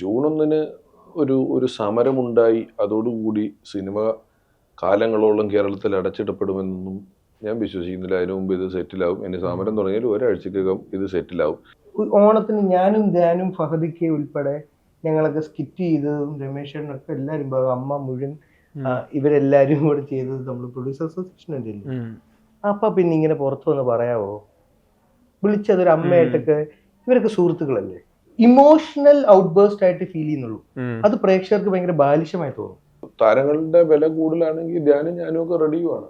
June ഒന്നിന് ഒരു ഒരു സമരമുണ്ടായി. അതോടുകൂടി സിനിമ കാലങ്ങളോളം കേരളത്തിൽ അടച്ചിടപ്പെടുമെന്നും ഞാൻ വിശ്വസിക്കുന്നില്ല. അതിനു മുമ്പ് ഇത് സെറ്റിലാവും. ഇനി സമരം തുടങ്ങിയാൽ ഒരാഴ്ചക്കകം ഇത് സെറ്റിലാവും. ഓണത്തിന് ഞാനും ധ്യാനും ഫഹദിക്ക് ഉൾപ്പെടെ ഞങ്ങളൊക്കെ സ്കിറ്റ് ചെയ്തതും രമേശനൊക്കെ എല്ലാവരും അമ്മ മുഴുവൻ ഇവരെല്ലാവരും ഇവരെല്ലാരും കൂടെ ചെയ്തത് നമ്മൾ പ്രൊഡ്യൂസർ അസോസിയേഷൻ അല്ലേ? അപ്പൊ പിന്നെ ഇങ്ങനെ പുറത്തു വന്ന് പറയാവോ? വിളിച്ചതൊരു അമ്മയായിട്ടൊക്കെ ഇവരൊക്കെ സുഹൃത്തുക്കളല്ലേ? ഇമോഷണൽ ഔട്ട്ബേസ്റ്റ് ആയിട്ട് ഫീൽ ചെയ്യുന്നുള്ളൂ. അത് പ്രേക്ഷകർക്ക് ഭയങ്കര ബാലിശമായി തോന്നും. താരങ്ങളുടെ വില കൂടുതലാണെങ്കിൽ ധ്യാനും ഞാനും ഒക്കെ റെഡിയുമാണ്.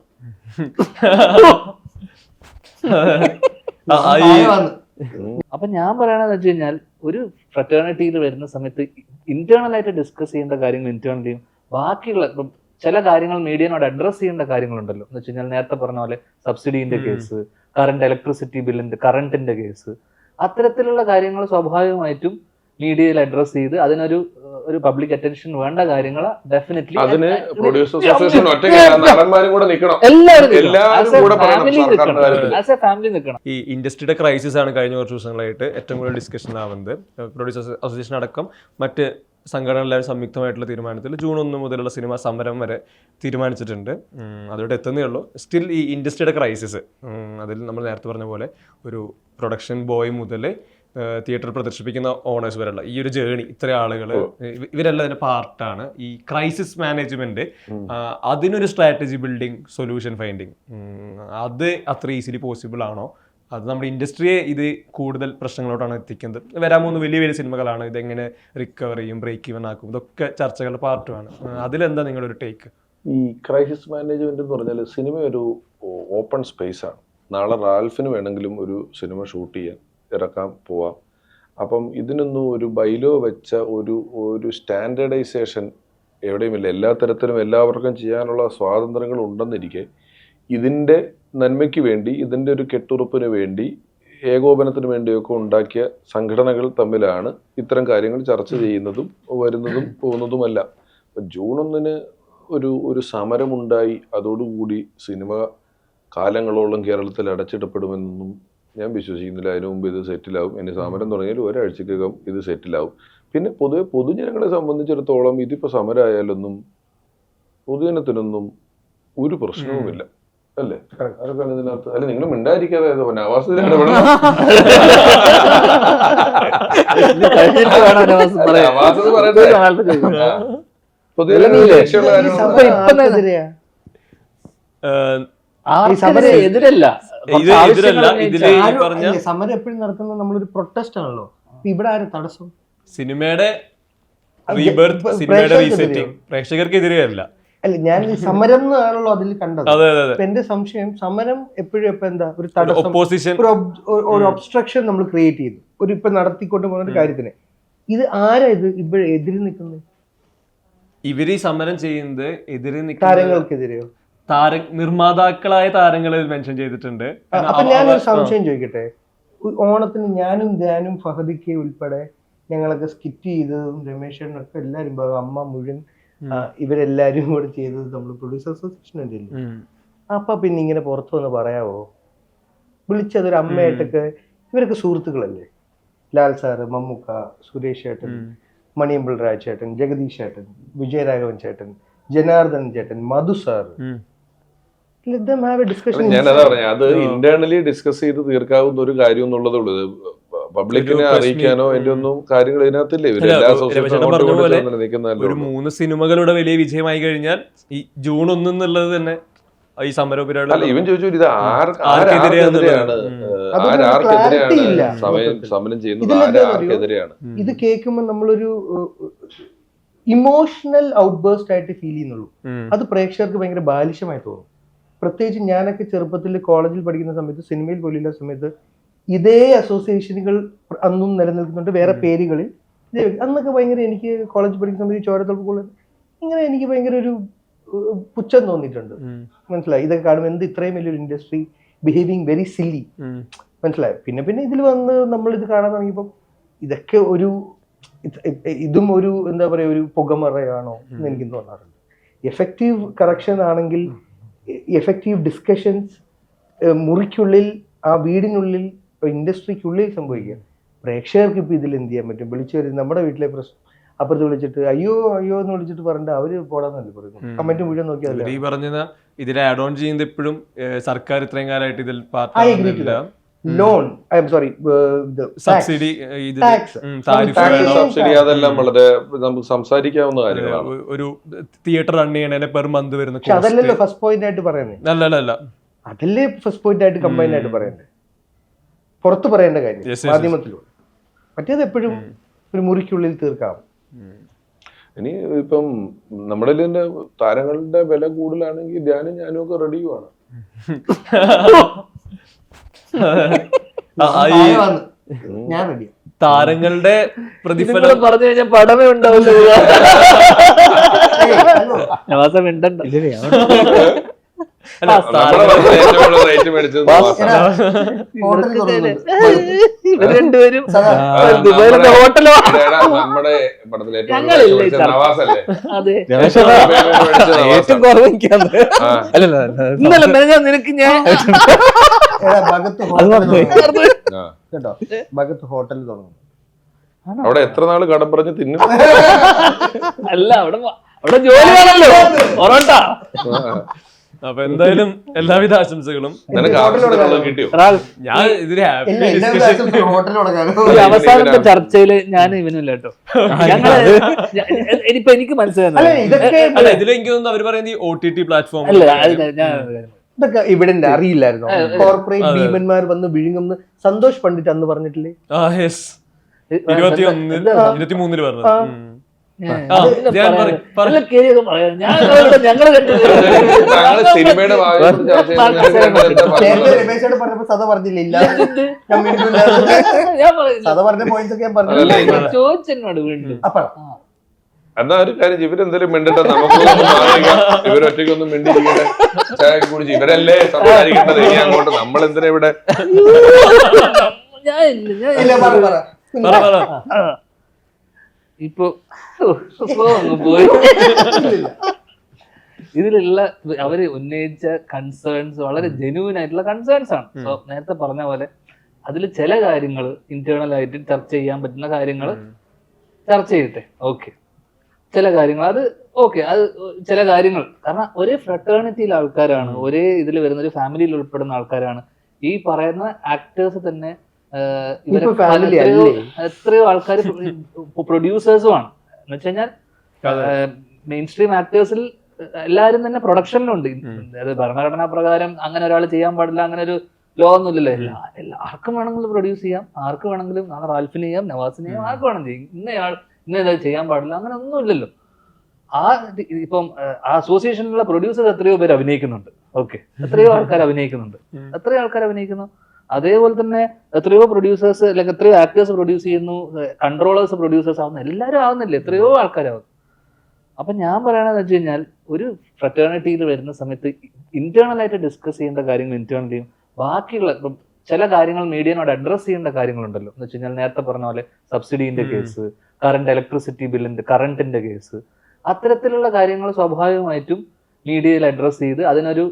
അപ്പൊ ഞാൻ പറയണെന്ന് വെച്ച് കഴിഞ്ഞാൽ ഒരു ഫ്രറ്റേണിറ്റിയിൽ വരുന്ന സമയത്ത് ഇന്റേണൽ ആയിട്ട് ഡിസ്കസ് ചെയ്യേണ്ട കാര്യങ്ങൾ ഇന്റേണലിയും ബാക്കിയുള്ള ചില കാര്യങ്ങൾ മീഡിയനോട് അഡ്രസ് ചെയ്യേണ്ട കാര്യങ്ങളുണ്ടല്ലോ. എന്ന് വെച്ച് കഴിഞ്ഞാൽ നേരത്തെ പറഞ്ഞ പോലെ സബ്സിഡിന്റെ കേസ് കറണ്ട് ഇലക്ട്രിസിറ്റി ബില്ലിന്റെ കറണ്ടിന്റെ കേസ് അത്തരത്തിലുള്ള കാര്യങ്ങൾ സ്വാഭാവികമായിട്ടും മീഡിയയിൽ അഡ്രസ് ചെയ്ത് അതിനൊരു ഒരു പബ്ലിക് അറ്റൻഷൻ വേണ്ട കാര്യങ്ങൾ ഡെഫിനറ്റ്ലി അതിന് പ്രൊഡ്യൂസർ അസോസിയേഷൻ ഒറ്റയ്ക്ക് നടന്മാരും കൂടെ നിൽക്കണം. എല്ലാവരും എല്ലാവരും കൂടെ. ആസ് എ ഫാമിലി നിൽക്കണം. ഈ ഇൻഡസ്ട്രിയുടെ ക്രൈസിസ് ആണ് കഴിഞ്ഞ കുറച്ച് ദിവസങ്ങളായിട്ട് ഏറ്റവും കൂടുതൽ ഡിസ്കഷൻ ആവുന്നത്. പ്രൊഡ്യൂസേഴ്സ് അസോസിയേഷൻ അടക്കം മറ്റ് സംഘടനകളെല്ലാവരും സംയുക്തമായിട്ടുള്ള തീരുമാനത്തിൽ ജൂൺ ഒന്ന് മുതലുള്ള സിനിമ സമരം വരെ തീരുമാനിച്ചിട്ടുണ്ട്. അതോടെ എത്തുന്നേ ഉള്ളൂ. സ്റ്റിൽ ഈ ഇൻഡസ്ട്രിയുടെ ക്രൈസിസ് അതിൽ നമ്മൾ നേരത്തെ പറഞ്ഞ പോലെ ഒരു പ്രൊഡക്ഷൻ ബോയ് മുതൽ തിയേറ്റർ പ്രദർശിപ്പിക്കുന്ന ഓണേഴ്സ് വരെയുള്ള ഈ ഒരു ജേണി ഇത്ര ആളുകൾ ഇവരെല്ലാം അതിന്റെ പാർട്ടാണ് ഈ ക്രൈസിസ് മാനേജ്മെന്റ് അതിനൊരു സ്ട്രാറ്റജി ബിൽഡിംഗ് സൊല്യൂഷൻ ഫൈൻഡിങ് അത് അത്ര ഈസിലി പോസിബിൾ ആണോ? അത് നമ്മുടെ ഇൻഡസ്ട്രിയെ ഇത് കൂടുതൽ പ്രശ്നങ്ങളോട്ടാണ് എത്തിക്കുന്നത്. വരാൻ പോകുന്ന വലിയ വലിയ സിനിമകളാണ് ഇതെങ്ങനെ റിക്കവർ ചെയ്യും ബ്രേക്ക് ഇവൻ ആക്കും ഇതൊക്കെ ചർച്ചകളുടെ പാർട്ടുമാണ് അതിലെന്താ നിങ്ങളുടെ ഒരു ടേക്ക് ഈ ക്രൈസിസ് മാനേജ്മെന്റ് എന്ന് പറഞ്ഞാൽ സിനിമ ഒരു ഓപ്പൺ സ്പേസ് ആണ്. നാളെ റാൽഫിന് വേണമെങ്കിലും ഒരു സിനിമ ഷൂട്ട് ചെയ്യാൻ ഇറക്കാൻ പോവാം. അപ്പം ഇതിനൊന്നും ഒരു ബൈലോ വെച്ച ഒരു ഒരു സ്റ്റാൻഡേർഡൈസേഷൻ എവിടെയുമില്ല. എല്ലാ തരത്തിലും എല്ലാവർക്കും ചെയ്യാനുള്ള സ്വാതന്ത്ര്യങ്ങൾ ഉണ്ടെന്നിരിക്കെ ഇതിന്റെ നന്മയ്ക്ക് വേണ്ടി ഇതിന്റെ ഒരു കെട്ടുറപ്പിന് വേണ്ടി ഏകോപനത്തിന് വേണ്ടിയൊക്കെ ഉണ്ടാക്കിയ സംഘടനകൾ തമ്മിലാണ് ഇത്തരം കാര്യങ്ങൾ ചർച്ച ചെയ്യുന്നതും വരുന്നതും പോകുന്നതുമല്ല. ജൂൺ ഒന്നിന് ഒരു ഒരു സമരമുണ്ടായി. അതോടുകൂടി സിനിമ കാലങ്ങളോളം കേരളത്തിൽ അടച്ചിടപ്പെടുമെന്നും ഞാൻ വിശ്വസിക്കുന്നില്ല. അതിനു മുമ്പ് ഇത് സെറ്റിലാവും. ഇനി സമരം തുടങ്ങിയാൽ ഒരാഴ്ചക്കകം ഇത് സെറ്റിലാവും. പിന്നെ പൊതുവെ പൊതുജനങ്ങളെ സംബന്ധിച്ചിടത്തോളം ഇതിപ്പോൾ സമരമായാലൊന്നും പൊതുജനത്തിനൊന്നും ഒരു പ്രശ്നവുമില്ല. അല്ലേ? അതൊക്കെയാണ് ഇതിനകത്ത്? അല്ല നിങ്ങൾ മിണ്ടായിരിക്കാതെ സമരം എതിരല്ല. എപ്പോഴും നടത്തുന്നത് നമ്മളൊരു പ്രൊട്ടസ്റ്റ് ആണല്ലോ. ഇവിടെ ആരും തടസ്സം? സിനിമയുടെ റീബർത്ത് സിനിമയുടെ? റീസെറ്റിംഗ് പ്രേക്ഷകർക്കെതിരെ അല്ല ഞാൻ സമരം എന്നാണല്ലോ അതിൽ കണ്ടത്. എന്റെ സംശയം സമരം എപ്പോഴും ഇപ്പൊ എന്താ ഒരു തടസ്സം ഒരു ഒബ്സ്ട്രക്ഷൻ നമ്മൾ ക്രിയേറ്റ് ചെയ്തു. ഒരു ഇപ്പൊ നടത്തിക്കൊണ്ട് പോകുന്ന ഒരു കാര്യത്തിന്. ഇത് ആരാ ഇത്? ഇപ്പോഴും എതിര് നിൽക്കുന്നത് ഇവർ ഈ സമരം ചെയ്യുന്നത് എതിര് താരങ്ങൾക്കെതിരെയോ? താര നിർമ്മാതാക്കളായ താരങ്ങളിൽ മെൻഷൻ ചെയ്തിട്ടുണ്ട്. അപ്പൊ ഞാനൊരു സംശയം ചോദിക്കട്ടെ? ഓണത്തിന് ഞാനും ധ്യാനും ഫഹദിക്ക് ഉൾപ്പെടെ ഞങ്ങളൊക്കെ സ്കിറ്റ് ചെയ്തതും എല്ലാവരും ഭാഗം അമ്മ മുഴുവൻ ഇവരെല്ലാരും കൂടെ ചെയ്തത് നമ്മൾ പ്രൊഡ്യൂസർ അസോസിയേഷൻ അല്ലേ ഉം. അപ്പൊ പിന്നെ ഇങ്ങനെ പുറത്തു വന്ന് പറയാവോ? വിളിച്ചതൊരു അമ്മയായിട്ടൊക്കെ ഇവരൊക്കെ സുഹൃത്തുക്കളല്ലേ? ലാൽ സാറ് മമ്മൂക്ക സുരേഷ് ചേട്ടൻ. മണിയമ്പിൾ രാജ് ചേട്ടൻ ജഗദീഷ് ചേട്ടൻ വിജയരാഘവൻ ചേട്ടൻ ജനാർദ്ദൻ ചേട്ടൻ മധു സാർ ഉം. ലെറ്റ് ഹാവ് എ ഡിസ്കഷൻ ഞാനതാ പറഞ്ഞത് അത് ഇന്റേണലി ഡിസ്കസ് ചെയ്ത് തീർക്കാവുന്ന ഒരു കാര്യം എന്നുള്ളതേ ഉള്ളൂ പബ്ലിക്കിനെ അറിയിക്കാനോ അതിന്റെ ഒന്നും കാര്യങ്ങൾ ഇതിനകത്തില്ല ഇവർ എല്ലാ ഒരു മൂന്ന് സിനിമകളുടെ വലിയ വിജയമായി കഴിഞ്ഞാൽ ഈ ജൂൺ ഒന്നുള്ളത് എന്നുള്ളത് തന്നെ ഈ സമര അല്ല ഇവൻ ചോദിച്ചു ഇത്. ആർക്കെതിരെയാണ്. സമരം ചെയ്യുന്നത്? ആർക്കെതിരെയാണ്? ഇത് കേൾക്കുമ്പോൾ നമ്മളൊരു ഇമോഷണൽ ഔട്ട്ബേസ്റ്റ് ആയിട്ട് ഫീൽ ചെയ്യുന്നുള്ളൂ. അത് പ്രേക്ഷകർക്ക് ഭയങ്കര ബാലിശമായി തോന്നും. പ്രത്യേകിച്ച് ഞാനൊക്കെ ചെറുപ്പത്തിൽ കോളേജിൽ പഠിക്കുന്ന സമയത്ത് സിനിമയിൽ പോലില്ല സമയത്ത് ഇതേ അസോസിയേഷനുകൾ അന്നും നിലനിൽക്കുന്നുണ്ട്. വേറെ പേരുകളിൽ. അന്നൊക്കെ ഭയങ്കര എനിക്ക് കോളേജ് പഠിക്കുന്ന സമയത്ത് ചോരത്തോട് കൂടുതൽ ഇങ്ങനെ എനിക്ക് ഭയങ്കര ഒരു പുച്ഛം തോന്നിയിട്ടുണ്ട്. മനസ്സിലായി? ഇതൊക്കെ കാണുമ്പോൾ എന്ത് ഇത്രയും വലിയൊരു ഇൻഡസ്ട്രി ബിഹേവിങ് വെരി സില്ലി. മനസ്സിലായി? പിന്നെ പിന്നെ ഇതിൽ വന്ന് നമ്മൾ ഇത് കാണാൻ തുടങ്ങിയപ്പോൾ ഇതൊക്കെ ഒരു ഇതും ഒരു എന്താ പറയുക ഒരു പുകമറയാണോ എന്ന് എനിക്ക് തോന്നാറുണ്ട്. എഫക്റ്റീവ് കറക്ഷൻ ആണെങ്കിൽ എഫക്റ്റീവ് ഡിസ്കഷൻസ് മുറിക്കുള്ളിൽ ആ വീടിനുള്ളിൽ ഇൻഡസ്ട്രിക്കുള്ളിൽ സംഭവിക്കുക. പ്രേക്ഷകർക്ക് ഇപ്പൊ ഇതിൽ എന്ത് ചെയ്യാൻ പറ്റും? വിളിച്ചു വരും. നമ്മുടെ വീട്ടിലെ പ്രശ്നം അപ്പുറത്ത് വിളിച്ചിട്ട് അയ്യോ അയ്യോ എന്ന് വിളിച്ചിട്ട് പറഞ്ഞിട്ട് അവർ പോടാന്നല്ലേ പറയുന്നു കമന്റ് മുഴുവൻ നോക്കിയാൽ ഈ പറഞ്ഞ ഇതിലെ ആഡ് ഓൺ ചെയ്യുന്നത് ഇപ്പോഴും സർക്കാർ ഇത്രയും കാലമായിട്ട് ഇതിൽ loan I'm sorry subsidy subsidy അതെല്ലാം വളരെ നമുക്ക് സംസാരിക്കാവുന്ന കാര്യങ്ങളാണ്. ഒരു തിയേറ്റർ റൺ ചെയ്യണേ പെർ മന്ത് വരുന്ന അതല്ലല്ലോ ഫസ്റ്റ് പോയിന്റ് ആയിട്ട് പറയുന്നത് അല്ല അല്ല അതല്ലേ ഫസ്റ്റ് പോയിന്റ് ആയിട്ട് കമ്പൈൻ ആയിട്ട് പറയണ്ടേ പുറത്ത് പറയേണ്ട കാര്യം. മാധ്യമത്തിലൂടെ. മറ്റേത് എപ്പോഴും ഒരു മുറിക്കുള്ളിൽ തീർക്കാം. ഇനി ഇപ്പം നമ്മുടെ തന്നെ താരങ്ങളുടെ വില കൂടുതലാണെങ്കിൽ ധ്യാനും ഞാനും ഒക്കെ റെഡിയുമാണ് ഞാൻ റെഡി താരങ്ങളുടെ പ്രതിഫലം പറഞ്ഞു കഴിഞ്ഞാൽ പടമേ ഉണ്ടാവില്ല നവാസം മിണ്ടണ്ട. രണ്ടുപേരും നമ്മുടെ- ഹോട്ടലോ ഇതെടാ, നമ്മുടെ പടത്തിൽ ഏറ്റവും. കുറവ് അല്ലല്ല ഇന്നലെ നിനക്ക് ഞാൻ. കേട്ടോ? ഭഗത്ത് ഹോട്ടൽ തുടങ്ങും. അവിടെ എത്ര നാൾ കടം പറഞ്ഞ് തിന്നും? അല്ല അവിടെ അവിടെ അവിടെ ജോലിയാണല്ലോ പൊറോട്ട. അപ്പൊ എന്തായാലും എല്ലാവിധ ആശംസകളും ഞാൻ ഇതിന് ഹാപ്പി അവസാനത്തെ ചർച്ചയിൽ ഞാൻ ഇവനില്ല കേട്ടോ. ഇനിയിപ്പൊ എനിക്ക് മനസ്സിലായി ഇതിൽ എനിക്ക് തോന്നുന്നു അവർ പറയുന്നത് ഈ ഒ ടി ടി പ്ലാറ്റ്ഫോം അല്ല ഞാൻ ഇതൊക്കെ ഇവിടെ അറിയില്ലായിരുന്നു. കോർപ്പറേറ്റ്. ഭീമന്മാർ വന്ന് വിഴുങ്ങുന്ന. സന്തോഷ് പണ്ഡിറ്റ് അന്ന് പറഞ്ഞിട്ടില്ലേ? ആ യെസ് ഇരുപത്തി സിനിമയുടെ സത പറഞ്ഞില്ല ഇല്ല ഞാൻ മിണ്ടൂല. ഞാൻ പറയുന്നു സത പറഞ്ഞ പോയിന്റ്സ് ഒക്കെ ഞാൻ പറഞ്ഞു ചോദിച്ചെന്നോട് വീണ്ടും. അപ്പൊ എന്നാ ഒരു കാര്യം ഇവരെന്തെങ്കിലും ഇവരെന്തേലും മിണ്ടട്ടെ നമുക്ക് ഇവരൊറ്റയ്ക്കൊന്നും മിണ്ടിരിക്കട്ടെ ചായ കുടിച്ച്. ഇവരല്ലേ സംസാരിക്കേണ്ടത് ഇനി അങ്ങോട്ട് നമ്മൾ എന്തിനാ ഇവിടെ? ഞാൻ ഇപ്പൊ പോയി. ഇതിലുള്ള അവർ ഉന്നയിച്ച കൺസേൺസ് വളരെ ജെന്യൂൻ ആയിട്ടുള്ള കൺസേൺസ് ആണ്. സോ നേരത്തെ പറഞ്ഞ പോലെ അതിൽ ചില കാര്യങ്ങൾ ഇന്റേണൽ ആയിട്ട് ചർച്ച ചെയ്യാൻ പറ്റുന്ന കാര്യങ്ങൾ ചർച്ച ചെയ്യട്ടെ. ഓക്കെ ചില കാര്യങ്ങൾ അത് ഓക്കെ അത് ചില കാര്യങ്ങൾ. കാരണം ഒരേ ഫ്രട്ടേണിറ്റിയിലെ ആൾക്കാരാണ് ഒരേ ഇതിൽ വരുന്ന ഒരു ഫാമിലിയിൽ ഉൾപ്പെടുന്ന ആൾക്കാരാണ്. ഈ പറയുന്ന ആക്ടേഴ്സ് തന്നെ എത്രയോ- എത്രയോ ആൾക്കാർ പ്രൊഡ്യൂസേഴ്സും ആണ്. എന്ന് വെച്ച് കഴിഞ്ഞാൽ മെയിൻ സ്ട്രീം ആക്ടേഴ്സിൽ എല്ലാവരും തന്നെ പ്രൊഡക്ഷനിലുണ്ട് അതായത് ഭരണഘടനാ പ്രകാരം അങ്ങനെ ഒരാൾ ചെയ്യാൻ പാടില്ല അങ്ങനെ ഒരു ലോ ഒന്നുമില്ലല്ലോ എല്ലാ എല്ലാവർക്കും വേണമെങ്കിലും പ്രൊഡ്യൂസ് ചെയ്യാം. ആർക്ക് വേണമെങ്കിലും നാളെ റാൽഫിന് ചെയ്യാം നവാസിന് ചെയ്യാം ആർക്ക് വേണം ചെയ്യും. ഇന്നയാൾ ഇന്ന ഇതാ ചെയ്യാൻ പാടില്ല അങ്ങനെ ഒന്നുമില്ലല്ലോ. ആ ഇപ്പം ആ അസോസിയേഷനിലുള്ള പ്രൊഡ്യൂസേഴ്സ് എത്രയോ പേര് അഭിനയിക്കുന്നുണ്ട്. ഓക്കെ എത്രയോ ആൾക്കാർ അഭിനയിക്കുന്നുണ്ട്. എത്രയോ ആൾക്കാർ അഭിനയിക്കുന്നു? അതേപോലെ തന്നെ എത്രയോ പ്രൊഡ്യൂസേഴ്സ് അല്ലെങ്കിൽ എത്രയോ ആക്ടേഴ്സ് പ്രൊഡ്യൂസ് ചെയ്യുന്നു കൺട്രോളേഴ്സ് പ്രൊഡ്യൂസേഴ്സ് ആവുന്നു. എല്ലാവരും ആവുന്നില്ല? എത്രയോ ആൾക്കാരാവും അപ്പൊ ഞാൻ പറയണതെന്ന് വെച്ച് കഴിഞ്ഞാൽ ഒരു ഫ്രറ്റേണിറ്റിയിൽ വരുന്ന സമയത്ത് ഇന്റേണൽ ആയിട്ട് ഡിസ്കസ് ചെയ്യേണ്ട കാര്യങ്ങൾ ഇന്റേണലിയും ബാക്കിയുള്ള ഇപ്പം ചില കാര്യങ്ങൾ മീഡിയനോട് അഡ്രസ് ചെയ്യേണ്ട കാര്യങ്ങളുണ്ടല്ലോ. എന്ന് വെച്ച് കഴിഞ്ഞാൽ നേരത്തെ പറഞ്ഞ പോലെ സബ്സിഡീന്റെ കേസ് കറണ്ട് ഇലക്ട്രിസിറ്റി ബില്ലിന്റെ കറണ്ടിന്റെ കേസ് അത്തരത്തിലുള്ള കാര്യങ്ങൾ സ്വാഭാവികമായിട്ടും മീഡിയയിൽ അഡ്രസ് ചെയ്ത് അതിനൊരു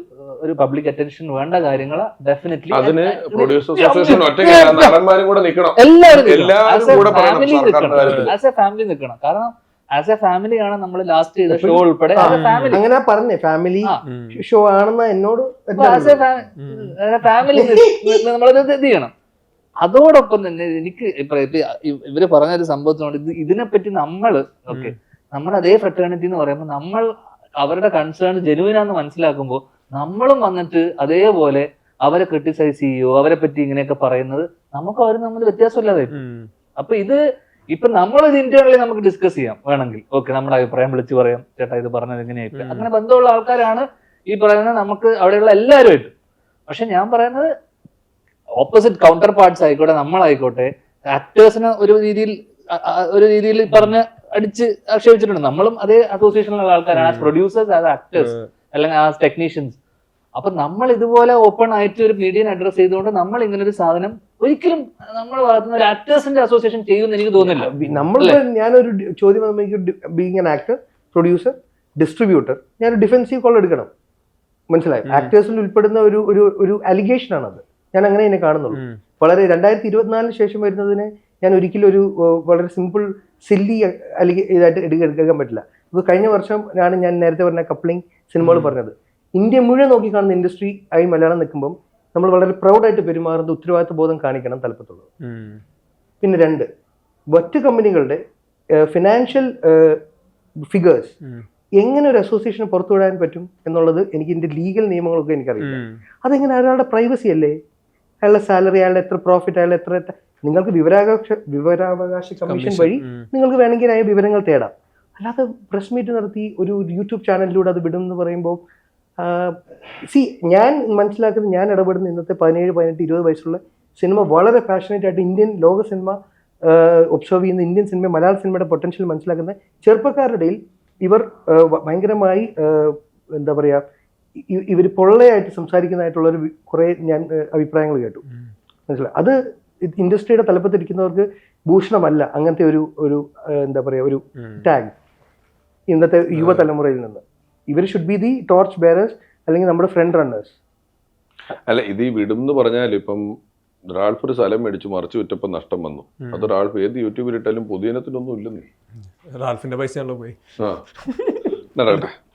ഒരു പബ്ലിക് അറ്റൻഷൻ വേണ്ട കാര്യങ്ങൾ ഡെഫിനറ്റ്ലി അതിന് പ്രൊഡ്യൂസേഴ്സ് അസോസിയേഷൻ ഒറ്റയ്ക്ക് നടന്മാരും കൂടെ നിൽക്കണം. എല്ലാവരും എല്ലാവരും കൂടെ പറയണം ഫാമിലി സർക്കാരിന്റെ കാര്യത്തിൽ. ആസ് എ ഫാമിലി നിൽക്കണം. കാരണം ആസ് എ ഫാമിലി ആണ് നമ്മൾ ലാസ്റ്റ് ചെയ്ത ഷോ ഉൾപ്പെടെ അങ്ങനെ പറഞ്ഞേ ഫാമിലി ഷോ ആണെന്ന് എന്നോട് ആസ് എ ഫാമിലി നമ്മളത് ഇത് ചെയ്യണം. അതോടൊപ്പം തന്നെ എനിക്ക് ഇവർ പറഞ്ഞ ഒരു സംഭവത്തിനോട് ഇത് ഇതിനെപ്പറ്റി നമ്മൾ ഓക്കെ നമ്മുടെ അതേ ഫ്രട്ടേണിറ്റി എന്ന് പറയുമ്പോൾ നമ്മൾ അവരുടെ കൺസേൺ ജെനുവിനാന്ന് മനസ്സിലാക്കുമ്പോൾ നമ്മളും വന്നിട്ട് അതേപോലെ അവരെ ക്രിട്ടിസൈസ് ചെയ്യുകയോ അവരെ പറ്റി ഇങ്ങനെയൊക്കെ പറയുന്നത് നമുക്ക് അവർ തമ്മിൽ വ്യത്യാസമില്ലാതെ അപ്പൊ ഇത് ഇപ്പൊ നമ്മൾ ഇത് ഇന്റേണലി നമുക്ക് ഡിസ്കസ് ചെയ്യാം വേണമെങ്കിൽ. ഓക്കെ നമ്മുടെ അഭിപ്രായം വിളിച്ചു പറയാം. ചേട്ടാ ഇത് പറഞ്ഞത് എങ്ങനെയായിട്ട്. അങ്ങനെ ബന്ധമുള്ള ആൾക്കാരാണ് ഈ പറയുന്നത് നമുക്ക് അവിടെയുള്ള എല്ലാവരുമായിട്ട് പക്ഷെ ഞാൻ പറയുന്നത് ഓപ്പോസിറ്റ് കൗണ്ടർ പാർട്സ് ആയിക്കോട്ടെ നമ്മളായിക്കോട്ടെ ആക്ടേഴ്സിന് ഒരു രീതിയിൽ ഒരു രീതിയിൽ പറഞ്ഞ് അടിച്ച് ആക്ഷേപിച്ചിട്ടുണ്ട്. നമ്മളും അതേ അസോസിയേഷനിലുള്ള ആൾക്കാരാണ്. ആസ് പ്രൊഡ്യൂസേഴ്സ് ആസ് ആക്ടേഴ്സ് അല്ലെങ്കിൽ ആസ് ടെക്നീഷ്യൻസ് അപ്പൊ നമ്മൾ ഇതുപോലെ ഓപ്പൺ ആയിട്ട് ഒരു മീഡിയൻ അഡ്രസ് ചെയ്തുകൊണ്ട് നമ്മൾ ഇങ്ങനെ ഒരു സാധനം ഒരിക്കലും നമ്മൾ ഭാഗത്തുനിന്ന് ഒരു ആക്ടേഴ്സിന്റെ അസോസിയേഷൻ ചെയ്യുമെന്ന് എനിക്ക് തോന്നുന്നില്ല. നമ്മൾ ഞാനൊരു ചോദ്യം being an actor producer distributor ഞാൻ ഡിഫൻസീവ് കോൾ എടുക്കണം. മനസ്സിലായി. ആക്ടേഴ്സിൽ ഉൾപ്പെടുന്ന ഒരു ഒരു ഒരു അലിഗേഷൻ ആണത്. ഞാൻ അങ്ങനെ എന്നെ കാണുന്നുള്ളൂ. വളരെ രണ്ടായിരത്തി ഇരുപത്തിനാലിന് ശേഷം വരുന്നതിനെ ഞാൻ ഒരിക്കലും ഒരു വളരെ സിമ്പിൾ സില്ലി അല്ലെങ്കിൽ ഇതായിട്ട് എടുക്ക എടുക്കാൻ പറ്റില്ല. ഇപ്പോൾ കഴിഞ്ഞ വർഷം ആണ് ഞാൻ നേരത്തെ പറഞ്ഞ കപ്ലിംഗ് സിനിമകൾ പറഞ്ഞത്. ഇന്ത്യ മുഴുവൻ നോക്കിക്കാണുന്ന ഇൻഡസ്ട്രി ആയി മലയാളം നിൽക്കുമ്പം നമ്മൾ വളരെ പ്രൗഡായിട്ട് പെരുമാറുന്ന ഉത്തരവാദിത്വ ബോധം കാണിക്കണം തലപ്പത്തുള്ളത്. പിന്നെ രണ്ട് മറ്റ് കമ്പനികളുടെ ഫിനാൻഷ്യൽ ഫിഗേഴ്സ്. എങ്ങനെ ഒരു അസോസിയേഷൻ പുറത്തുവിടാൻ പറ്റും എന്നുള്ളത് എനിക്ക് ഇതിന്റെ ലീഗൽ നിയമങ്ങളൊക്കെ എനിക്കറിയില്ല. അതെങ്ങനെ ഒരാളുടെ പ്രൈവസി അല്ലേ? അയാളുടെ സാലറി അയാളുടെ എത്ര പ്രോഫിറ്റ് അയാളുടെ എത്ര നിങ്ങൾക്ക് വിവരാവകാശ വിവരാവകാശ കമ്മീഷൻ വഴി നിങ്ങൾക്ക് വേണമെങ്കിൽ അതിന് വിവരങ്ങൾ തേടാം. അല്ലാതെ പ്രസ് മീറ്റ് നടത്തി ഒരു യൂട്യൂബ് ചാനലിലൂടെ അത് വിടും എന്ന് പറയുമ്പോൾ സി ഞാൻ മനസ്സിലാക്കുന്നത് ഞാൻ ഇടപെടുന്ന ഇന്നത്തെ പതിനേഴ് പതിനെട്ട് ഇരുപത് വയസ്സുള്ള സിനിമ വളരെ പാഷനേറ്റ് ആയിട്ട് ഇന്ത്യൻ ലോക സിനിമ ഒബ്സർവ് ചെയ്യുന്ന ഇന്ത്യൻ സിനിമ മലയാള സിനിമയുടെ പൊട്ടൻഷ്യൽ മനസ്സിലാക്കുന്ന ചെറുപ്പക്കാരുടെ ഇവർ ഭയങ്കരമായി എന്താ പറയുക ഇവർ പൊള്ളയായിട്ട് സംസാരിക്കുന്നതായിട്ടുള്ള ഒരു കുറേ ഞാൻ അഭിപ്രായങ്ങൾ കേട്ടു. മനസ്സിലായി? അത് ഇൻഡസ്ട്രിയുടെ തലപ്പത്തിരിക്കുന്നവർക്ക് ഭൂഷണമല്ല അങ്ങനത്തെ ഒരു ഒരു എന്താ പറയുക ഒരു ടാഗ് ഇന്നത്തെ യുവതലമുറയിൽ നിന്ന്. ഇവർ should be the torch bearers അല്ലെങ്കിൽ നമ്മുടെ ഫ്രണ്ട് റണ്ണേഴ്സ് അല്ല ഇത് ഈ വിടും എന്ന് പറഞ്ഞാൽ ഇപ്പം റാൾഫ് ഒരു സ്ഥലം മേടിച്ച് മറിച്ചു വിറ്റപ്പോൾ നഷ്ടം വന്നു. അത് റാൾഫ് ഏത് യൂട്യൂബിൽ ഇട്ടാലും പൊതുജനത്തിനൊന്നും ഇല്ലെന്നേ. റാൽഫിന്റെ പൈസ പോയി. ആ. നടക്കട്ടെ.